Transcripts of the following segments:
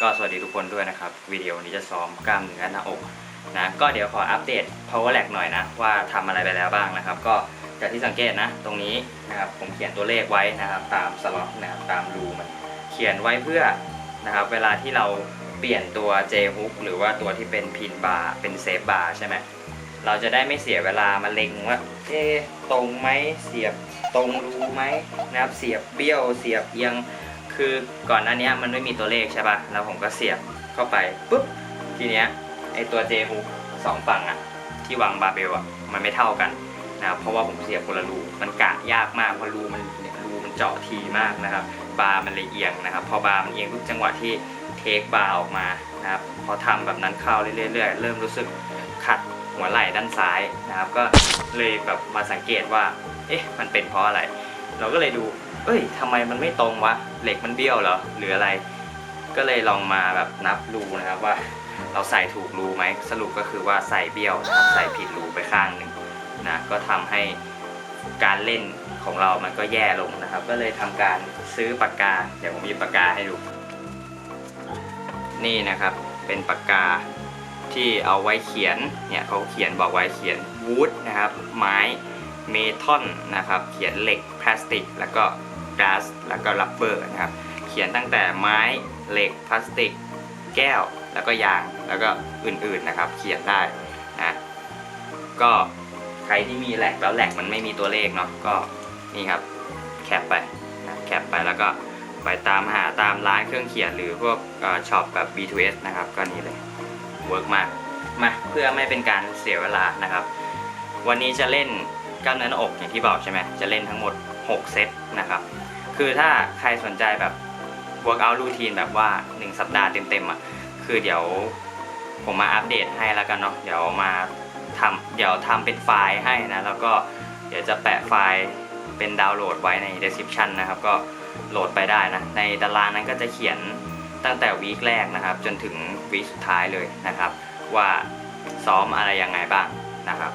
ก็สวัสดีทุกคนด้วยนะครับ วิดีโอนี้จะซ้อมกล้ามเนื้อหน้าอกนะก็เดี๋ยวขออัปเดต power lag หน่อยนะ ว่าทำอะไรไปแล้วบ้างนะครับ ก็จากที่สังเกตนะ ตรงนี้นะครับผมเขียนตัวเลขไว้นะครับ ตามสล็อตนะครับตามรูมันเขียนไว้เพื่อนะครับ เวลาที่เราเปลี่ยนตัว J hook หรือว่าตัวที่เป็นพินบาร์เป็นเซฟบาร์ใช่ไหมเราจะได้ไม่เสียเวลามาเล็งว่าเอ๊ตรงไหมเสียบตรงรูไหมนะครับ เสียบเบี้ยวเสียบเอียง คือก่อนหน้านี้มันไม่มีตัวเลขใช่ป่ะ แล้วผมก็เสียบเข้าไปปุ๊บ ทีเนี้ยไอตัว J hook สองฝั่งอะที่วางบาร์เบลอะมันไม่เท่ากันนะครับเพราะว่าผมเสียบคนละรูมันกะยากมากเพราะรูมันเนี่ยรูมันเจาะทีมากนะครับ บาร์มันเลยเอียงนะครับ พอบาร์มันเอียงทุกจังหวะที่เทคบาร์ออกมานะครับ พอทำแบบนั้นเข้าเรื่อยๆเริ่มรู้สึกขัดหัวไหล่ด้านซ้ายนะครับ ก็เลยแบบมาสังเกตว่า เอ๊ะ มันเป็นเพราะอะไร เราก็เลยดู เอ้ยทำไมมันไม่ตรงวะเหล็กมันเบี้ยวเหรอหรืออะไร ก็เลยลองมาแบบนับรูนะครับว่าเราใส่ถูกรูไหมสรุปก็คือว่าใส่เบี้ยวนะครับใส่ผิดรูไปข้างหนึ่งนะก็ทำให้การเล่นของเรามันก็แย่ลงนะครับ ก็เลยทำการซื้อปากกา เดี๋ยวผมมีปากกาให้ดู นี่นะครับเป็นปากกาที่เอาไว้เขียนเนี่ยเขาเขียนบอกไว้เขียนวูดนะครับไม้เมทัลนะครับ เขียนเหล็กพลาสติก แล้วก็ ก๊าซแล้วก็รับเบอร์นะครับ เขียนตั้งแต่ไม้เหล็กพลาสติก แก้ว แล้วก็ยางแล้วก็อื่นๆนะครับ เขียนได้นะก็ใครที่มีแหลกแล้วแหลกมันไม่มีตัวเลขเนาะก็นี่ครับแคปไปนะแคปไปแล้วก็ไปตามหาตามร้านเครื่องเขียนหรือพวกช็อปแบบ B2S นะครับก็นี่เลยเวิร์กมากมาเพื่อไม่เป็นการเสียเวลานะครับ วันนี้จะเล่นกล้ามเนื้อหน้าอกอย่างที่บอกใช่ไหมจะเล่นทั้งหมด 6 เซตนะครับ คือถ้าใครสนใจแบบ workout routine แบบว่า 1 สัปดาห์เต็มๆอะคือเดี๋ยวผมมาอัปเดตให้แล้วกันเนาะเดี๋ยวมาทำเดี๋ยวทำเป็นไฟล์ให้นะ แล้วก็เดี๋ยวจะแปะไฟล์เป็นดาวน์โหลดไว้ใน description นะครับ ก็โหลดไปได้นะ ในตารางนั้นก็จะเขียนตั้งแต่วีคแรกนะครับ จนถึงวีคสุดท้ายเลยนะครับ ว่าซ้อมอะไรยังไงบ้างนะครับ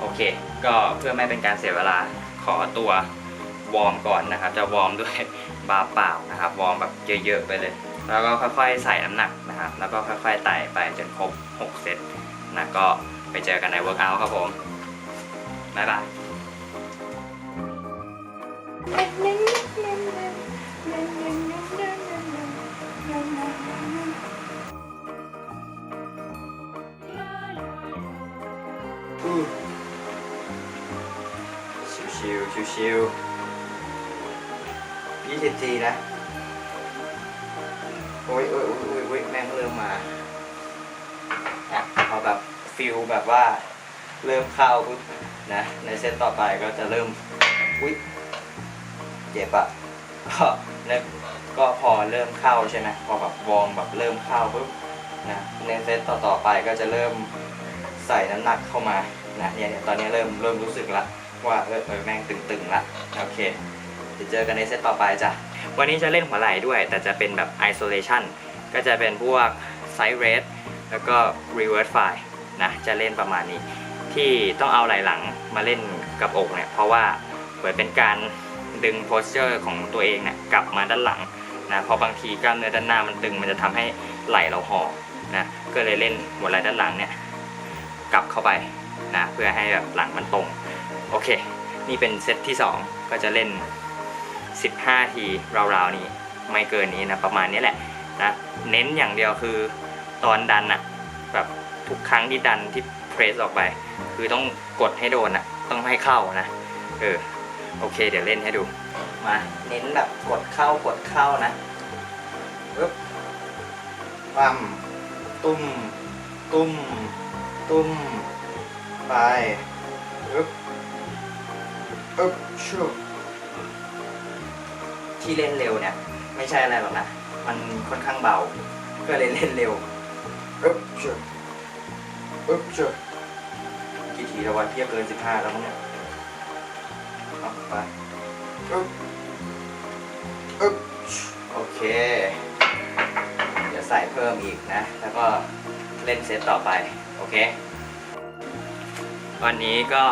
โอเค ก็เพื่อไม่เป็นการเสียเวลาขอตัว วอร์มก่อนนะครับ จะวอร์มด้วยบาร์เปล่านะครับ วอร์มแบบเยอะๆไปเลย แล้วก็ค่อยๆใส่น้ำหนักนะครับ แล้วก็ค่อยๆไต่ไปจนครบ 6 เซตนะก็ไปเจอกันในเวิร์กอัลครับผม บ๊ายบายชิวๆชิวๆ ยี่สิบทีนะ โอ้ยโอ้ยโอ้ยโอ้ยแม่งเริ่มมาอะเอาแบบฟิลแบบว่าเริ่มเข้าปุ๊บนะ ในเซตต่อไปก็จะเริ่มอุ้ยเจ็บอะก็เนี่ยก็พอเริ่มเข้าใช่ไหมพอแบบวอร์มแบบเริ่มเข้าปุ๊บนะในเซตต่อๆไปก็จะเริ่มใส่น้ำหนักเข้ามานะเนี่ยเนี่ยตอนนี้เริ่มเริ่มรู้สึกละว่าเออเออแม่งตึงๆละโอเค เดี๋ยวเจอกันในเซตต่อไปจ้ะ วันนี้จะเล่นหัวไหล่ด้วย แต่จะเป็นแบบ isolation ก็จะเป็นพวก side raise แล้วก็ reverse fly นะจะเล่นประมาณนี้ ที่ต้องเอาไหล่หลังมาเล่นกับอกเนี่ยเพราะว่าเหมือนเป็นการดึง posture ของตัวเองเนี่ยกลับมาด้านหลังนะเพราะบางทีกล้ามเนื้อด้านหน้ามันตึงมันจะทำให้ไหล่เราห่อนะก็เลยเล่นหัวไหล่ด้านหลังเนี่ยกลับเข้าไปนะเพื่อให้แบบหลังมันตรง โอเค นี่เป็นเซตที่ 2 ก็จะเล่น 15 ทีราวๆนี้ไม่เกินนี้นะประมาณนี้แหละนะเน้นอย่างเดียวคือตอนดันอะแบบทุกครั้งที่ดันที่เพรสออกไป คือต้องกดให้โดนอะต้องให้เข้านะเออโอเค เดี๋ยวเล่นให้ดูมาเน้นแบบกดเข้ากดเข้านะปึ๊บปั๊มตุ้ม ตุ้ม ตุ้ม ไปปึ๊บปึ๊บชุบ ที่เล่นเร็วเนี่ย ไม่ใช่อะไรหรอกนะ มันค่อนข้างเบา ก็เลยเล่นเร็วอึ๊บเชออึ๊บเชอกี่ทีแล้ววันเพียบเกินสิบห้าแล้วมั้งเนี่ยเอาไปอึ๊บอึ๊บโอเคเดี๋ยวใส่เพิ่มอีกนะ แล้วก็เล่นเซตต่อไป โอเค วันนี้ก็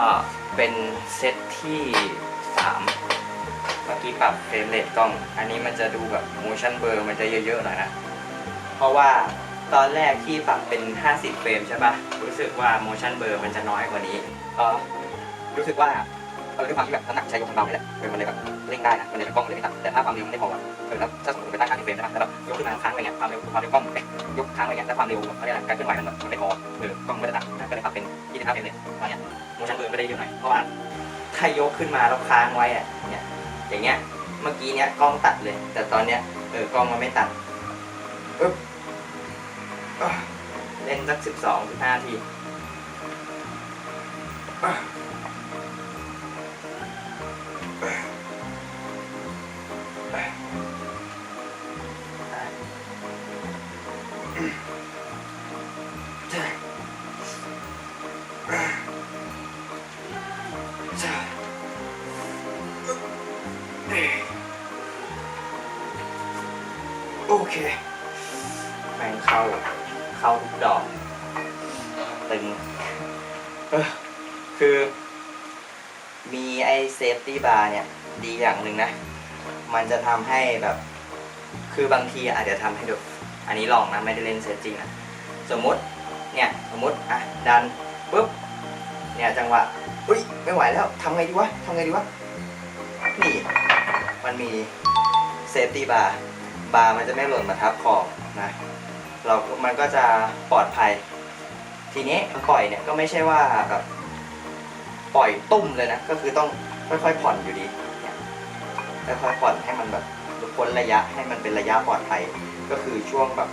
เป็นเซตที่ 3 ที่ปรับเฟรมเรทกล้อง อันนี้มันจะดูแบบ motion blur มันจะเยอะๆหน่อยนะ เพราะว่าตอนแรกที่ปรับเป็น 50 เฟรมใช่ปะรู้สึกว่า motion blur มันจะน้อยกว่านี้ก็รู้สึกว่าเออด้วยความที่แบบน้ำหนักใช้ยกของเราเนี่ยแหละเออมันเลยแบบเร่งได้นะมันเลยแกล้องเลยไม่ตัดแต่ถ้าความเร็วมันไม่พอแบบเออแล้วถ้าสมมติเป็นตั้ง50เฟรมใช่ปะแล้วยกขึ้นมาค้างอะไรเนี่ยความเร็วความเร็วกล้องยกค้างอะไรเนี่ยแล้วความเร็วเขาเรียกอะไรการเคลื่อนไหวมันแบบมันไม่พอเออกล้องไม่ได้ตัดก็เลยปรับเป็น25เฟรมเลยตอนเนี้ย motion blur ไม่ได้เยอะหน่อยเพราะว่าถ้ายกขึ้นมาแล้วค้างไว้เนี่ย อย่างเงี้ย เมื่อกี้เนี้ยกล้องตัดเลย แต่ตอนเนี้ยเออกล้องมันไม่ตัดปึ๊บเล่นสักสิบสองสิบห้าที แม่งเข้า เข้าทุกดอกตึงเออคือ มีไอเซฟตี้บาร์เนี่ย ดีอย่างหนึ่งนะ มันจะทำให้แบบ คือบางทีอาจจะทำให้ดู อันนี้ลองนะ ไม่ได้เล่นเซตจริงนะ สมมติ เนี่ย สมมติ อะ ดันปุ๊บ เนี่ย จังหวะ อุ้ย ไม่ไหวแล้วทำไงดีวะทำไงดีวะ นี่ มันมีเซฟตี้บาร์ บาร์มันจะไม่หล่นมาทับคอนะเรา มันก็จะปลอดภัย ทีนี้ปล่อยเนี่ยก็ไม่ใช่ว่าแบบปล่อยตุ้มเลยนะ ก็คือต้องค่อยๆผ่อนอยู่ดีค่อยๆผ่อนให้มันแบบพ้นระยะให้มันเป็นระยะปลอดภัย ก็คือช่วงแบบ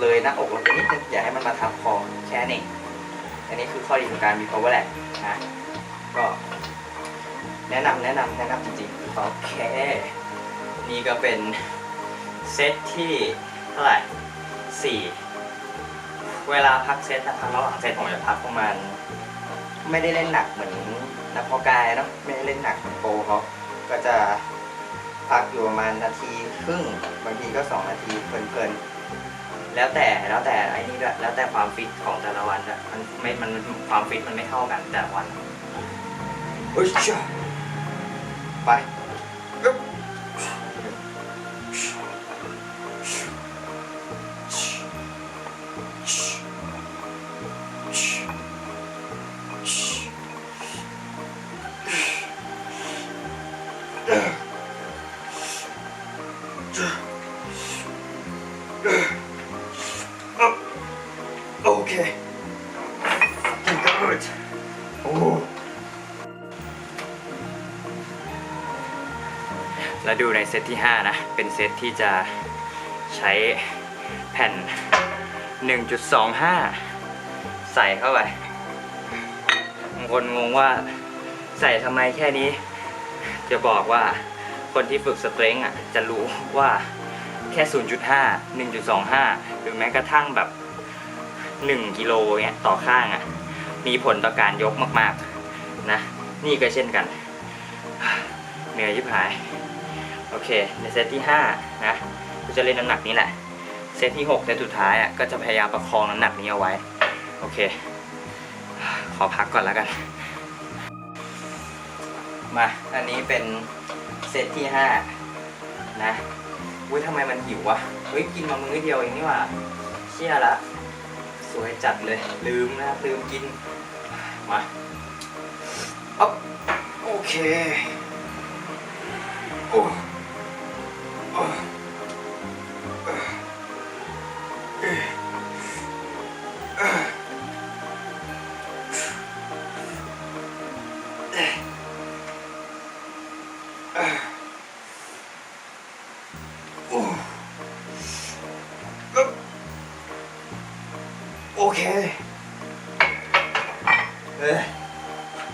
เลยหน้าอกลงไปนิดนึงอย่าให้มันมาทับคอแค่นี้นเองอันนี้คือข้อดีของการมี power lag นะก็แนะนำแนะนำแนะนำจริงๆโอเคนี่ก็เป็น เซตที่เท่าไหร่สี่เวลาพักเซตนะครับระหว่างเซตผมจะพักประมาณ ไม่ได้เล่นหนักเหมือนนักพอกายเนาะไม่ได้เล่นหนักเหมือนโปรเขาก็จะพักอยู่ประมาณนาทีครึ่งบางทีก็สองนาทีเพลินๆแล้วแต่แล้วแต่ไอ้นี่ด้วยแล้วแต่ความฟิตของแต่ละวันอะมันไม่มันความฟิตมันไม่เท่ากันแต่ละวันโอ้ยจ้าไป โอเค good โอ้แล้วดูในเซตที่ 5 นะ เป็นเซตที่จะใช้แผ่น 1.25 ใส่เข้าไปบางคนงงว่าใส่ทำไมแค่นี้ จะบอกว่าคนที่ฝึกสเตรงอะจะรู้ว่าแค่ 0.5 1.25 หรือแม้กระทั่งแบบ 1 กิโลเนี่ยต่อข้างอะ มีผลต่อการยกมากๆ นะ นี่ก็เช่นกัน เหนื่อยยิบหาย โอเค ในเซตที่ 5 นะก็จะเล่นน้ำหนักนี้แหละ เซตที่ 6 เซตสุดท้ายอะก็จะพยายามประคองน้ำหนักนี้เอาไว้ โอเค ขอพักก่อนแล้วกัน มา อันนี้เป็นเซตที่5นะอุ้ยทำไมมันหิววะเฮ้ยกินมามื้อเดียวเองนี่หว่าเชี่ยละ สวยจัดเลย ลืมนะลืมกิน มาอ๊บโอเค โอ้ เค เอ้ย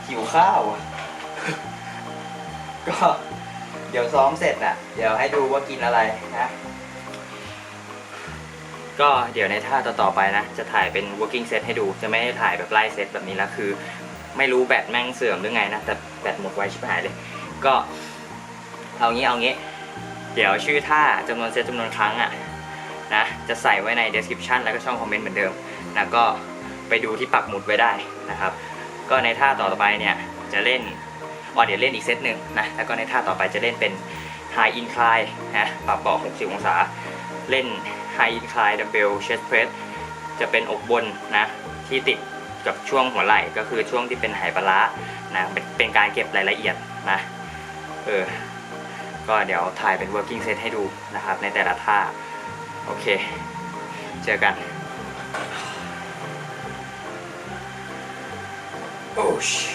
หิวข้าวอะ ก็เดี๋ยวซ้อมเสร็จน่ะ เดี๋ยวให้ดูว่ากินอะไรนะ ก็เดี๋ยวในท่าต่อๆไปนะ จะถ่ายเป็น working set ให้ดู จะไม่ได้ถ่ายแบบไล่เซตแบบนี้แล้วคือ ไม่รู้แบตแม่งเสื่อมหรือไงนะ แต่แบตหมดไวชิบหายเลย ก็เอางี้เอางี้ เดี๋ยวชื่อท่าจำนวนเซตจำนวนครั้งอะนะ จะใส่ไว้ใน description แล้วก็ช่องคอมเมนต์เหมือนเดิม นะก็ไปดูที่ปักหมุดไว้ได้นะครับ ก็ในท่าต่อไปเนี่ยจะเล่นอ๋อเดี๋ยวเล่นอีกเซตหนึ่งนะแล้วก็ในท่าต่อไปจะเล่นเป็น high incline นะปรับเบาะ60 องศา เล่น High Incline Dumbbell Chest Press จะเป็นอกบนนะที่ติดกับช่วงหัวไหล่ก็คือช่วงที่เป็นไหปลานะเป็นเป็นการเก็บรายละเอียดนะเออก็เดี๋ยวถ่ายเป็น working set ให้ดูนะครับในแต่ละท่า โอเค เจอกัน โอ้ชโ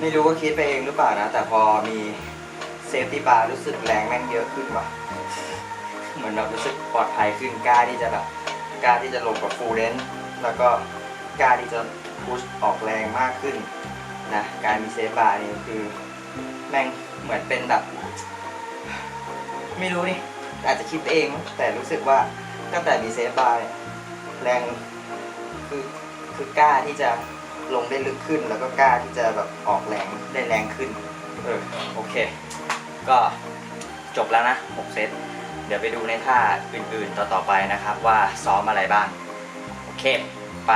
ไม่รู้ว่าคิดไปเองหรือเปล่านะ แต่พอมีเซฟตี้บาร์รู้สึกแรงแม่งเยอะขึ้นว่ะ เหมือนแบบรู้สึกปลอดภัยขึ้นกล้าที่จะแบบกล้าที่จะลงกับฟูลเรนแล้วก็กล้าที่จะพุชออกแรงมากขึ้นนะการมีเซฟบาร์นี่คือแม่งเหมือนเป็นแบบ ไม่รู้นี่อาจจะคิดเองแต่รู้สึกว่าตั้งแต่มีเซฟบาร์แรงคือคือกล้าที่จะ ลงได้ลึกขึ้น แล้วก็กล้าที่จะแบบออกแรงได้แรงขึ้น เออโอเค ก็จบแล้วนะ 6 เซต เดี๋ยวไปดูในท่าอื่นๆต่อๆไปนะครับ ว่าซ้อมอะไรบ้าง โอเค ไป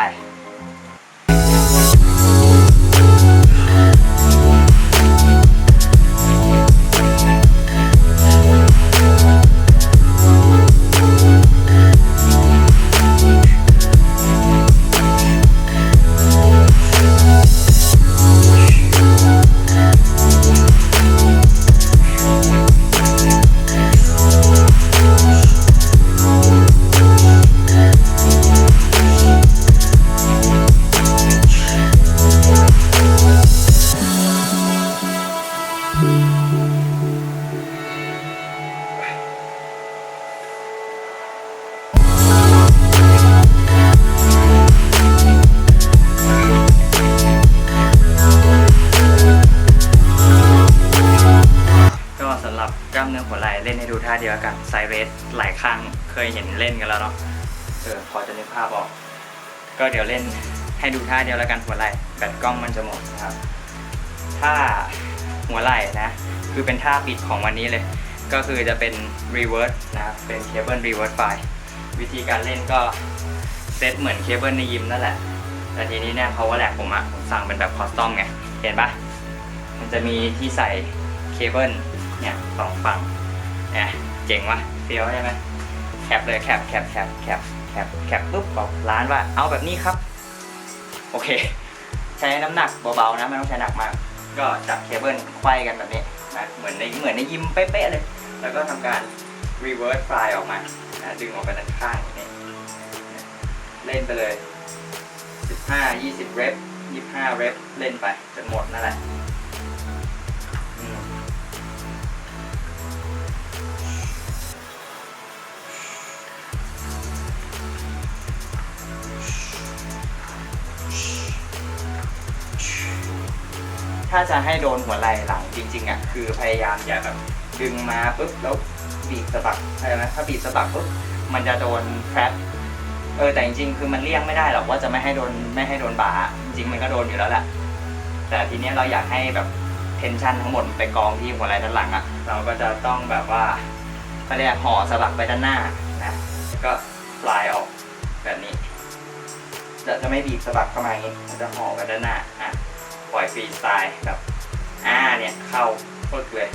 กล้ามเนื้อหัวไหล่เล่นให้ดูท่าเดียวกันไซเรสหลายครั้งเคยเห็นเล่นกันแล้วเนาะเออพอจะนึกภาพออก ก็เดี๋ยวเล่นให้ดูท่าเดียวแล้วกันหัวไหล่แบตกล้องมันจะหมดนะครับท่าหัวไหล่นะ คือเป็นท่าปิดของวันนี้เลย ก็คือจะเป็น reverse นะครับเป็นเคเบิล reverse ไฟวิธีการเล่นก็เซตเหมือนเคเบิลในยิมนั่นแหละแต่ทีนี้เนี่ย power rack ผมอะผมสั่งเป็นแบบคอสตอมไง เห็นปะมันจะมีที่ใส่เคเบิล เนี่ยสองฝั่งเนี่ยเจ๋งวะเฟี้ยวใช่ไหมแคปเลยแคปแคปแคปแคปแคปแคปปุ๊บบอกร้านว่าเอาแบบนี้ครับ โอเค ใช้น้ำหนักเบาๆนะไม่ต้องใช้หนักมาก ก็จับเคเบิลไขว้กันแบบนี้นะเหมือนในเหมือนในยิมเป๊ะๆเลย แล้วก็ทำการ reverse fly ออกมานะดึงออกไปด้านข้างอย่นี้เล่นไปเลย 15 20 เรป25 เรปเล่นไปจนหมดนั่นแหละ ถ้าจะให้โดนหัวไหล่หลังจริง ๆอะคือพยายามอย่าแบบดึงมาปุ๊บแล้วบีบสะบักอะไรนะถ้าบีบสะบักปุ๊บมันจะโดนแฟตเออแต่จริงๆคือมันเลี่ยงไม่ได้หรอกว่าจะไม่ให้โดนไม่ให้โดนบ่าจริงๆมันก็โดนอยู่แล้วแหละแต่ทีเนี้ยเราอยากให้แบบเทนชันทั้งหมดไปกองที่หัวไหล่ด้านหลังอะเราก็จะต้องแบบว่าเขาเรียกห่อสลักไปด้านหน้านะก็ปลายออกแบบนี้จะจะไม่บีบสะบักเข้ามาอย่างนี้จะห่อไปด้านหน้าอะ ปล่อยฟรีสไตล์แบบอ่าเนี่ยเข้าฟึกเลย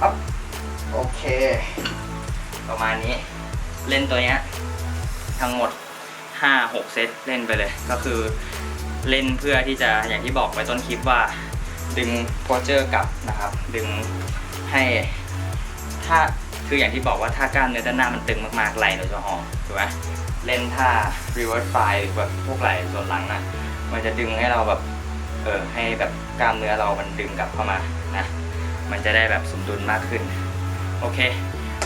ครับโอเค ประมาณนี้เล่นตัวเนี้ยทั้งหมด 5-6 เซตเล่นไปเลย ก็คือเล่นเพื่อที่จะอย่างที่บอกไว้ต้นคลิปว่า ดึงโพเจอร์กลับนะครับ ดึงให้ถ้า คืออย่างที่บอกว่าถ้ากล้ามเนื้อด้านหน้ามันตึงมากๆไหล่เราจะห่อถูกไหมเล่นท่า reverse fly หรือแบบพวกไหล่ส่วนหลังน่ะมันจะดึงให้เราแบบเออให้แบบกล้ามเนื้อเรามันดึงกลับเข้ามานะมันจะได้แบบสมดุลมากขึ้น โอเค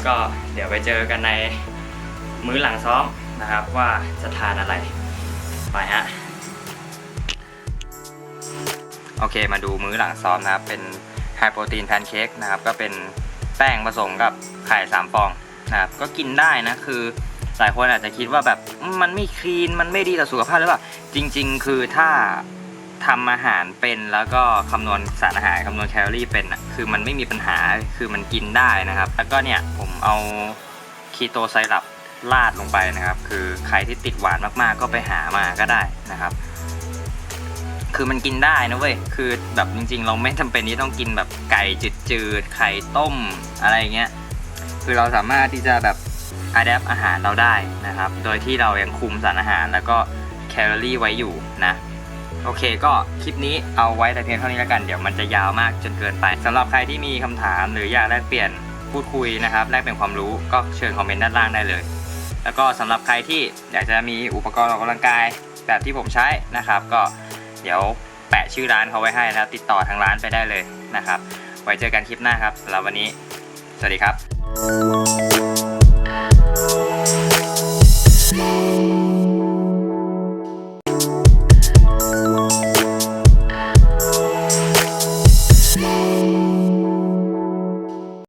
ก็เดี๋ยวไปเจอกันในมื้อหลังซ้อมนะครับว่าจะทานอะไรไปฮะโอเคมาดูมื้อหลังซ้อมนะครับเป็นไฮโปรตีนแพนเค้กนะครับก็เป็น แป้งผสมกับไข่สามฟองนะครับก็กินได้นะคือหลายคนอาจจะคิดว่าแบบมมันไม่คลีนมันไม่ดีต่อสุขภาพหรือเปล่าจริง ๆ คือถ้าทำอาหารเป็นแล้วก็คำนวณสารอาหารคำนวณแคลอรี่เป็นอะคือมันไม่มีปัญหาคือมันกินได้นะครับ แล้วก็เนี่ยผมเอาคีโตไซรัปราดลงไปนะครับ คือใครที่ติดหวานมากๆก็ไปหามาก็ได้นะครับ คือมันกินได้นะเว้ย คือแบบจริง ๆ เราไม่จำเป็นที่ต้องกินแบบไก่จืดๆ ไข่ต้มอะไรเงี้ย คือเราสามารถที่จะแบบอัดแอปอาหารเราได้นะครับ โดยที่เรายังคุมสารอาหารแล้วก็แคลอรี่ไว้อยู่นะ โอเคก็คลิปนี้เอาไว้แต่เพียงเท่านี้แล้วกัน เดี๋ยวมันจะยาวมากจนเกินไปสำหรับใครที่มีคำถามหรืออยากแลกเปลี่ยนพูดคุยนะครับ แลกเปลี่ยนความรู้ก็เชิญคอมเมนต์ด้านล่างได้เลย แล้วก็สำหรับใครที่อยากจะมีอุปกรณ์ออกกำลังกายแบบที่ผมใช้นะครับ ก็ เดี๋ยวแปะชื่อร้านเขาไว้ให้นะครับ ติดต่อทางร้านไปได้เลยนะครับ ไว้เจอกันคลิปหน้าครับสำหรัวันนี้ สวัสดีครับ